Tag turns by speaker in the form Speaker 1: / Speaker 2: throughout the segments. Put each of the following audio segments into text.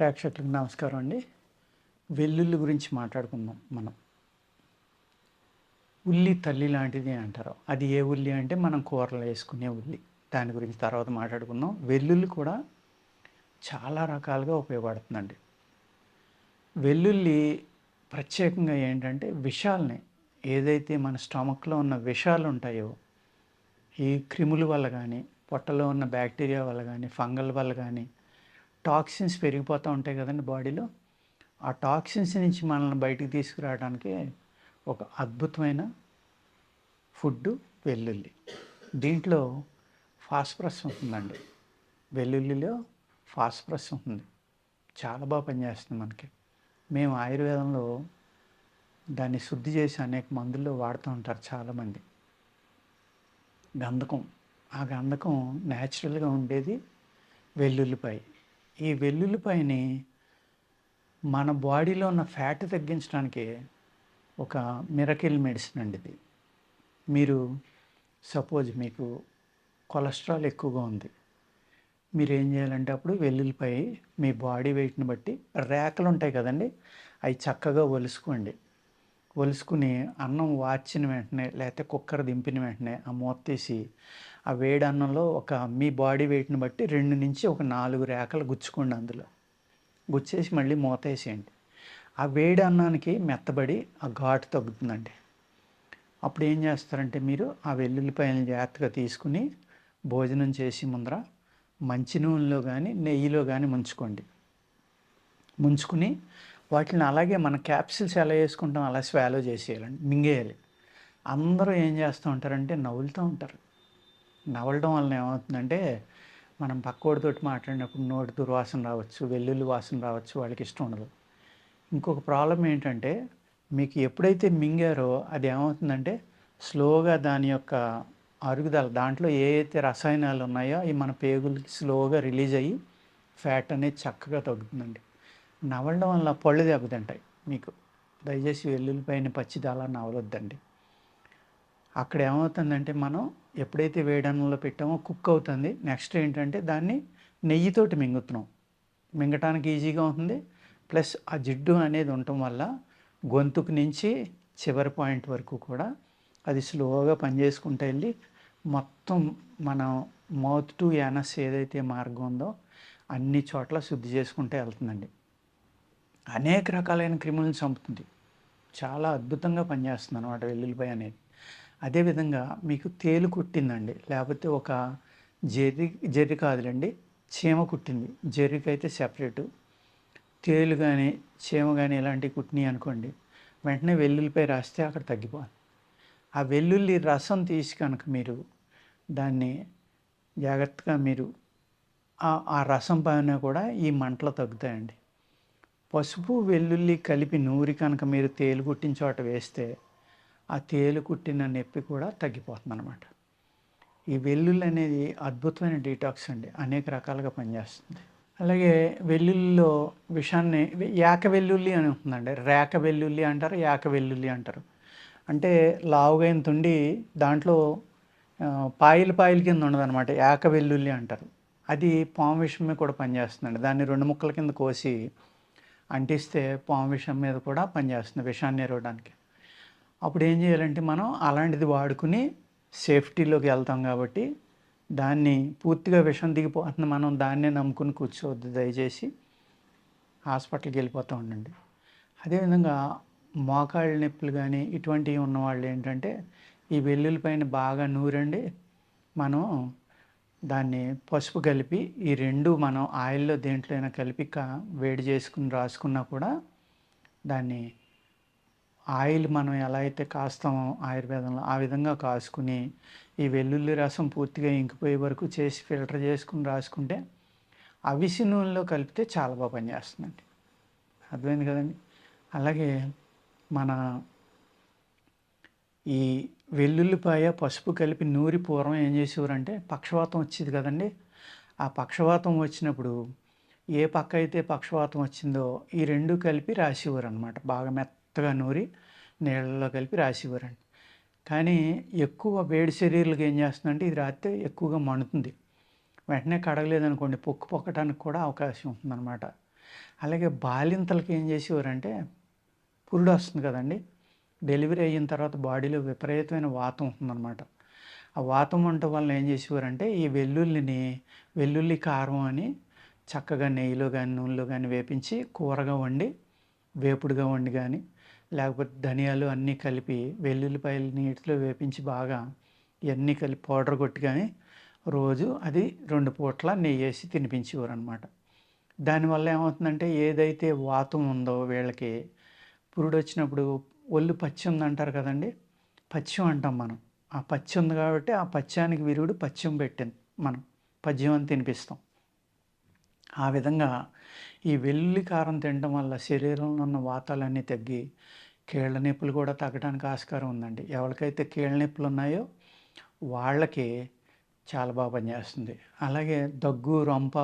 Speaker 1: ప్రేక్షకులకు నమస్కారం అండి. వెల్లుల్లి గురించి మాట్లాడుకుందాం మనం. ఉల్లి తల్లి లాంటిది అంటారు. అది ఏ ఉల్లి అంటే మనం కూరలు వేసుకునే ఉల్లి. దాని గురించి తర్వాత మాట్లాడుకుందాం. వెల్లుల్లి కూడా చాలా రకాలుగా ఉపయోగపడుతుందండి. వెల్లుల్లి ప్రత్యేకంగా ఏంటంటే విషాలని. ఏదైతే మన స్టమక్లో ఉన్న విషాలు ఉంటాయో ఈ క్రిముల వల్ల కానీ పొట్టలో ఉన్న బ్యాక్టీరియా వల్ల కానీ ఫంగల్ వల్ల కానీ టాక్సిన్స్ పెరిగిపోతూ ఉంటాయి కదండి బాడీలో. ఆ టాక్సిన్స్ నుంచి మనల్ని బయటికి తీసుకురావడానికి ఒక అద్భుతమైన ఫుడ్ వెల్లుల్లి. దీంట్లో ఫాస్ఫరస్ ఉంటుందండి. వెల్లుల్లిలో ఫాస్ఫరస్ ఉంటుంది. చాలా బాగా పనిచేస్తుంది మనకి. మేము ఆయుర్వేదంలో దాన్ని శుద్ధి చేసి అనేక మందుల్లో వాడుతూ ఉంటారు చాలామంది. గంధకం. ఆ గంధకం న్యాచురల్గా ఉండేది వెల్లుల్లిపాయ. ఈ వెల్లుల్లిపాయని మన బాడీలో ఉన్న ఫ్యాట్ తగ్గించడానికి ఒక మిరకిల్ మెడిసిన్ అండి ఇది. మీరు సపోజ్ మీకు కొలెస్ట్రాల్ ఎక్కువగా ఉంది. మీరు ఏం చేయాలంటే అప్పుడు వెల్లుల్లిపాయ మీ బాడీ వెయిట్ని బట్టి రేకలు ఉంటాయి కదండి అవి చక్కగా ఒలుసుకోండి. ఒలుసుకుని అన్నం వార్చిన వెంటనే లేకపోతే కుక్కర్ దింపిన వెంటనే ఆ మూత తీసి ఆ వేడి అన్నంలో ఒక మీ బాడీ వెయిట్ని బట్టి రెండు నుంచి ఒక నాలుగు రేఖలు గుచ్చుకోండి అందులో. గుచ్చేసి మళ్ళీ మూత వేసేయండి ఆ వేడి అన్నానికి మెత్తబడి ఆ ఘాటు తగ్గుతుందండి. అప్పుడు ఏం చేస్తారంటే మీరు ఆ వెల్లుల్లిపాయలను జాగ్రత్తగా తీసుకుని భోజనం చేసి ముందర మంచి నూనెలో కానీ నెయ్యిలో కానీ ముంచుకోండి. ముంచుకుని వాటిని అలాగే మన క్యాప్సిల్స్ ఎలా వేసుకుంటాం అలా స్వాలో చేసేయాలండి. మింగేయాలి. అందరూ ఏం చేస్తూ ఉంటారంటే నవ్వులుతూ ఉంటారు. నవలడం వలన ఏమవుతుందంటే మనం పక్కోడితోటి మాట్లాడినప్పుడు నోటి దుర్వాసన రావచ్చు వెల్లుల్లి వాసన రావచ్చు వాళ్ళకి ఇష్టం ఉండదు. ఇంకొక ప్రాబ్లం ఏంటంటే మీకు ఎప్పుడైతే మింగారో అది ఏమవుతుందంటే స్లోగా దాని యొక్క అరుగుదల దాంట్లో ఏ అయితే రసాయనాలు ఉన్నాయో అవి మన పేగులకి స్లోగా రిలీజ్ అయ్యి ఫ్యాట్ అనేది చక్కగా తగ్గుతుందండి. నవలడం వల్ల పళ్ళు దెబ్బతింటాయి మీకు. దయచేసి వెల్లుల్లిపైన పచ్చిదాలా నవలొద్దండి అక్కడ ఏమవుతుందంటే మనం ఎప్పుడైతే వేడన్నంలో పెట్టామో కుక్ అవుతుంది. నెక్స్ట్ ఏంటంటే దాన్ని నెయ్యితోటి మింగుతున్నాం. మింగటానికి ఈజీగా ఉంటుంది. ప్లస్ ఆ జిడ్డు అనేది ఉండటం వల్ల గొంతుకు నుంచి చివరి పాయింట్ వరకు కూడా అది స్లోగా పనిచేసుకుంటూ వెళ్ళి మొత్తం మన మౌత్ టు యానస్ ఏదైతే మార్గం ఉందో అన్ని చోట్ల శుద్ధి చేసుకుంటూ వెళ్తుందండి. అనేక రకాలైన క్రిములను చంపుతుంది. చాలా అద్భుతంగా పనిచేస్తుంది అనమాట వెల్లుల్లిపాయ అనేది. అదేవిధంగా మీకు తేలు కుట్టిందండి. లేకపోతే ఒక జెర్రి జెర్రి కాదులండి చీమ కుట్టింది. జెర్రికి అయితే సెపరేటు. తేలు కానీ చీమ కానీ ఇలాంటివి కుట్టినాయి అనుకోండి వెంటనే వెల్లుల్లిపై రాస్తే అక్కడ తగ్గిపోవాలి. ఆ వెల్లుల్లి రసం తీసి కనుక మీరు దాన్ని జాగ్రత్తగా మీరు ఆ- ఆ రసం పైన కూడా ఈ మంటలు తగ్గుతాయండి. పసుపు వెల్లుల్లి కలిపి నూరి కనుక మీరు తేలు కుట్టిన చోట వేస్తే ఆ తేలు కుట్టిన నొప్పి కూడా తగ్గిపోతుంది అనమాట ఈ వెల్లుల్లి అనేది అద్భుతమైన డీటాక్స్ అండి. అనేక రకాలుగా పనిచేస్తుంది. అలాగే వెల్లుల్లిలో విషాన్ని యాక వెల్లుల్లి అని ఉంటుందండి. రేక వెల్లుల్లి అంటారు యాక వెల్లుల్లి అంటారు. అంటే లావుగా ఇంత ఉండి దాంట్లో పాయలు పాయలు కింద ఉండదన్నమాట. యాక వెల్లుల్లి అంటారు. అది పాము విషం మీద కూడా పనిచేస్తుందండి. దాన్ని రెండు ముక్కల కింద కోసి అంటిస్తే పాము విషం మీద కూడా పనిచేస్తుంది విషాన్ని ఎరవడానికి. అప్పుడు ఏం చేయాలంటే మనం అలాంటిది వాడుకుని సేఫ్టీలోకి వెళ్తాం కాబట్టి దాన్ని పూర్తిగా విషం దిగిపోతుంది. మనం దాన్నే నమ్ముకుని కూర్చోవద్దు దయచేసి. హాస్పిటల్కి వెళ్ళిపోతూ ఉండండి. అదేవిధంగా మోకాళ్ళ నొప్పులు కానీ ఇటువంటివి ఉన్నవాళ్ళు ఏంటంటే ఈ వెల్లుల్లిపైన బాగా నూరండి. మనం దాన్ని పసుపు కలిపి ఈ రెండు మనం ఆయిల్లో దేంట్లో అయినా కలిపి వేడి చేసుకుని రాసుకున్నా కూడా దాన్ని ఆయిల్ మనం ఎలా అయితే కాస్తామో ఆయుర్వేదంలో ఆ విధంగా కాసుకుని ఈ వెల్లుల్లి రసం పూర్తిగా ఇంకిపోయే వరకు చేసి ఫిల్టర్ చేసుకుని రాసుకుంటే అవిసి నూనెలో కలిపితే చాలా బాగా పనిచేస్తుందండి. అర్థమైంది కదండి? అలాగే మన ఈ వెల్లుల్లిపాయ పసుపు కలిపి నూరి పూర్వం ఏం చేసేవారంటే పక్షవాతం వచ్చేది కదండి? ఆ పక్షవాతం వచ్చినప్పుడు ఏ పక్క అయితే పక్షవాతం వచ్చిందో ఈ రెండు కలిపి రాసేవారు అనమాట బాగా మెత్త మెత్తగా నూరి నీళ్ళలో కలిపి రాసివ్వరండి. కానీ ఎక్కువ వేడి శరీరాలకు ఏం చేస్తుందంటే ఇది రాస్తే ఎక్కువగా మండుతుంది. వెంటనే కడగలేదనుకోండి పొక్కు పొక్కటానికి కూడా అవకాశం ఉంటుందన్నమాట. అలాగే బాలింతలకి ఏం చేసేవారంటే పురుడు వస్తుంది కదండి డెలివరీ అయిన తర్వాత బాడీలో విపరీతమైన వాతం ఉంటుందన్నమాట. ఆ వాతం ఉండటం వల్ల ఏం చేసేవారంటే ఈ వెల్లుల్లిని వెల్లుల్లి కారం అని చక్కగా నెయ్యిలో కానీ నూనెలో కానీ వేపించి కూరగా వండి వేపుడుగా వండి కానీ లేకపోతే ధనియాలు అన్నీ కలిపి వెల్లుల్లిపాయలు నీటిలో వేపించి బాగా ఇవన్నీ కలిపి పౌడర్ కొట్టి కానీ రోజు అది రెండు పూట్ల నెయ్యి వేసి తినిపించేవారు అనమాట దానివల్ల ఏమవుతుందంటే ఏదైతే వాతం ఉందో వీళ్ళకి పురుడు వచ్చినప్పుడు ఒళ్ళు పచ్చి ఉందంటారు కదండి పచ్చం అంటాం మనం. ఆ పచ్చి ఉంది కాబట్టి ఆ పచ్చానికి విరుగుడు పచ్చం పెట్టింది మనం పద్యం అని తినిపిస్తాం. ఆ విధంగా ఈ వెల్లుల్లి కారం తినడం వల్ల శరీరంలో ఉన్న వాతాలన్నీ తగ్గి కీళ్ళ నొప్పులు కూడా తగ్గడానికి ఆస్కారం ఉందండి. ఎవరికైతే కీళ్ళ నొప్పులు ఉన్నాయో వాళ్ళకి చాలా బాగా పనిచేస్తుంది. అలాగే దగ్గు రొంప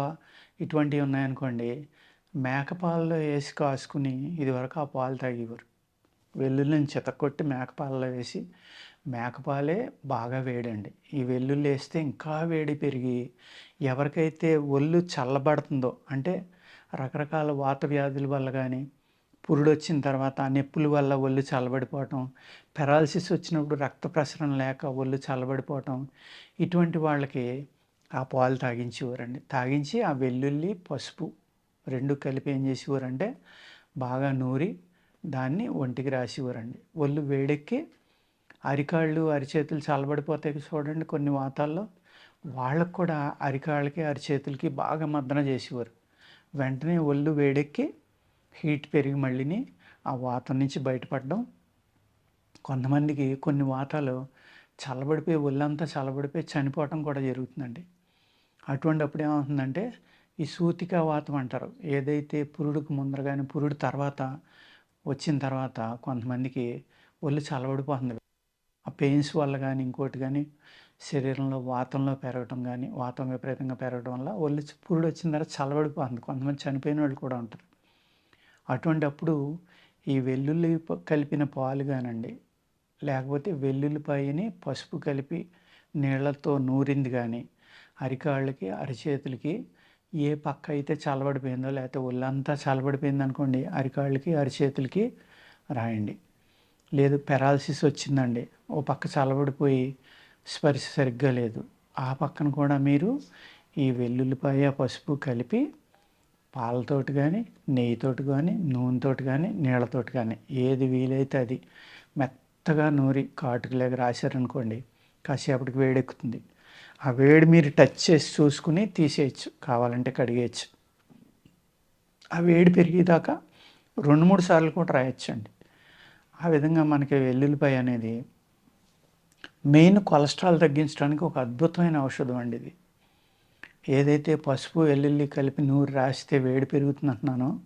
Speaker 1: ఇటువంటివి ఉన్నాయనుకోండి మేకపాలలో వేసి కాసుకుని ఇదివరకు ఆ పాలు తాగేవారు. వెల్లుల్లిని చితకొట్టి మేకపాలలో వేసి మేకపాలే బాగా వేడండి. ఈ వెల్లుల్లి వేస్తే ఇంకా వేడి పెరిగి ఎవరికైతే ఒళ్ళు చల్లబడుతుందో అంటే రకరకాల వాత వ్యాధుల వల్ల కానీ పురుడు వచ్చిన తర్వాత ఆ నొప్పుల వల్ల ఒళ్ళు చల్లబడిపోవటం పెరాలసిస్ వచ్చినప్పుడు రక్త ప్రసరణ లేక ఒళ్ళు చల్లబడిపోవటం ఇటువంటి వాళ్ళకి ఆ పాలు తాగించేవారండి. తాగించి ఆ వెల్లుల్లి పసుపు రెండు కలిపి ఏం చేసేవారంటే బాగా నూరి దాన్ని ఒంటికి రాసేవారండి ఒళ్ళు వేడెక్కి అరికాళ్ళు అరిచేతులు చల్లబడిపోతాయి చూడండి కొన్ని వాతాల్లో. వాళ్ళకు కూడా అరికాళ్ళకి అరిచేతులకి బాగా మద్దన చేసేవారు వెంటనే ఒళ్ళు వేడెక్కి హీట్ పెరిగి మళ్ళీని ఆ వాతం నుంచి బయటపడడం. కొంతమందికి కొన్ని వాతాలు చల్లబడిపోయి ఒళ్ళంతా చల్లబడిపోయి చనిపోవటం కూడా జరుగుతుందండి. అటువంటి అప్పుడు ఏమవుతుందంటే ఈ సూతిక వాతం అంటారు. ఏదైతే పురుడుకు ముందర కానీ పురుడు తర్వాత వచ్చిన తర్వాత కొంతమందికి ఒళ్ళు చలబడిపోతుంది ఆ పెయిన్స్ వల్ల కానీ ఇంకోటి కానీ శరీరంలో వాతంలో పెరగటం కానీ వాతం విపరీతంగా పెరగడం వల్ల ఒళ్ళు పురుడు వచ్చిన తర్వాత చలబడిపోతుంది కొంతమంది చనిపోయిన వాళ్ళు కూడా ఉంటారు. అటువంటి అప్పుడు ఈ వెల్లుల్లి కలిపిన పాలు కానండి లేకపోతే వెల్లుల్లిపాయని పసుపు కలిపి నీళ్ళతో నూరింది కానీ అరికాళ్ళకి అరిచేతులకి ఏ పక్క అయితే చల్లబడిపోయిందో లేకపోతే ఒళ్ళంతా చల్లబడిపోయింది అనుకోండి అరికాళ్ళకి అరిచేతులకి రాయండి. లేదు పెరాలసిస్ వచ్చిందండి ఓ పక్క చల్లబడిపోయి స్పర్శ సరిగ్గా లేదు. ఆ పక్కన కూడా మీరు ఈ వెల్లుల్లిపాయ పసుపు కలిపి పాలతోటి కానీ నెయ్యితోటి కానీ నూనెతోటి కానీ నీళ్ళతోటి కానీ ఏది వీలైతే అది మెత్తగా నూరి కాటుకులేక రాశారనుకోండి కాసేపటికి వేడెక్కుతుంది. ఆ వేడి మీరు టచ్ చేసి చూసుకుని తీసేయచ్చు కావాలంటే కడిగేయచ్చు. ఆ వేడి పెరిగేదాకా రెండు మూడు సార్లు కూడా రాయొచ్చండి. ఆ విధంగా మనకి వెల్లుల్లిపాయ అనేది మెయిన్ కొలెస్ట్రాల్ తగ్గించడానికి ఒక అద్భుతమైన ఔషధం అండి ఇది. ఏదైతే పసుపు వెల్లుల్లి కలిపి నూరు రాస్తే వేడి పెరుగుతుంది అంటున్నానో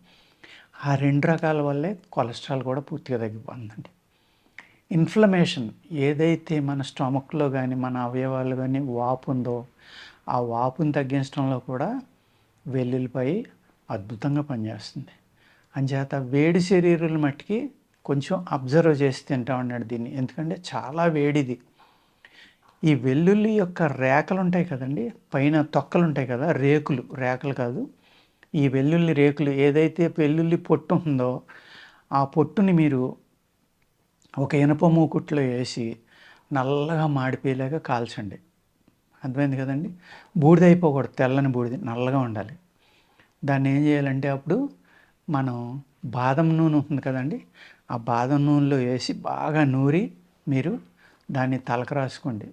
Speaker 1: ఆ రెండు రకాల వల్లే కొలెస్ట్రాల్ కూడా పూర్తిగా తగ్గిపోతుందండి. ఇన్ఫ్లమేషన్ ఏదైతే మన స్టమక్లో కానీ మన అవయవాలు కానీ వాపు ఉందో ఆ వాపుని తగ్గించడంలో కూడా వెల్లుల్లిపాయ అద్భుతంగా పనిచేస్తుంది. అంచేత వేడి శరీరాల మట్టికి కొంచెం అబ్జర్వ్ చేసి తింటా ఉన్నాడు దీన్ని. ఎందుకంటే చాలా వేడిది. ఈ వెల్లుల్లి యొక్క రేకలు ఉంటాయి కదండి పైన తొక్కలు ఉంటాయి కదా రేకులు. రేకలు కాదు. ఈ వెల్లుల్లి రేకులు ఏదైతే వెల్లుల్లి పొట్టు ఉందో ఆ పొట్టుని మీరు ఒక ఇనప మూకుట్లో వేసి నల్లగా మాడిపోయేలాగా కాల్చండి. అర్థమైంది కదండి? బూడిద అయిపోకూడదు తెల్లని బూడిద నల్లగా ఉండాలి. దాన్ని ఏం చేయాలంటే అప్పుడు మనం బాదం నూనె ఉంటుంది కదండి? ఆ బాదం నూనెలో వేసి బాగా నూరి మీరు దాన్ని తలకు రాసుకోండి.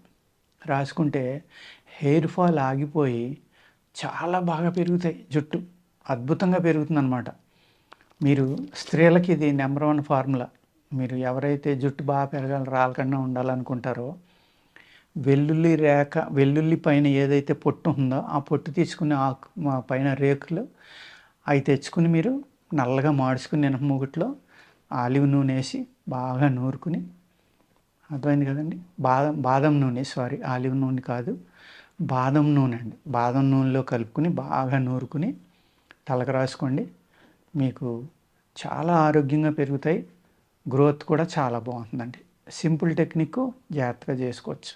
Speaker 1: రాసుకుంటే హెయిర్ ఫాల్ ఆగిపోయి చాలా బాగా పెరుగుతాయి జుట్టు. అద్భుతంగా పెరుగుతుందన్నమాట. మీరు స్త్రీలకి ఇది నెంబర్ వన్ ఫార్ములా. మీరు ఎవరైతే జుట్టు బాగా పెరగాలి రాలకుండా ఉండాలనుకుంటారో వెల్లుల్లి రేఖ వెల్లుల్లి పైన ఏదైతే పొట్టు ఉందో ఆ పొట్టు తీసుకుని ఆకు మా పైన రేకులు అవి తెచ్చుకుని మీరు నల్లగా మాడుచుకుని నినప మూగుట్లో ఆలివ్ నూనె వేసి బాగా నూరుకుని అర్థమైంది కదండి? బాదం బాదం నూనె సారీ ఆలివ్ నూనె కాదు బాదం నూనె అండి. బాదం నూనెలో కలుపుకుని బాగా నూరుకుని తలకు రాసుకోండి. మీకు చాలా ఆరోగ్యంగా పెరుగుతాయి. గ్రోత్ కూడా చాలా బాగుంటుందండి. సింపుల్ టెక్నిక్ జాగ్రత్తగా చేసుకోవచ్చు.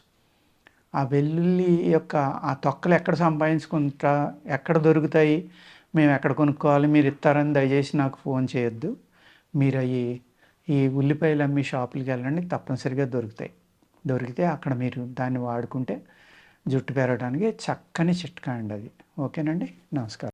Speaker 1: ఆ వెల్లుల్లి యొక్క ఆ తొక్కలు ఎక్కడ సంపాదించుకుంటా ఎక్కడ దొరుకుతాయి మేము ఎక్కడ కొనుక్కోవాలి మీరు ఇస్తారని దయచేసి నాకు ఫోన్ చేయొద్దు. మీరు అవి ఈ ఉల్లిపాయలు అమ్మి షాపులకి వెళ్ళండి తప్పనిసరిగా దొరుకుతాయి. దొరికితే అక్కడ మీరు దాన్ని వాడుకుంటే జుట్టు పెరగడానికి చక్కని చిట్కా అండి అది. ఓకేనండి? నమస్కారం.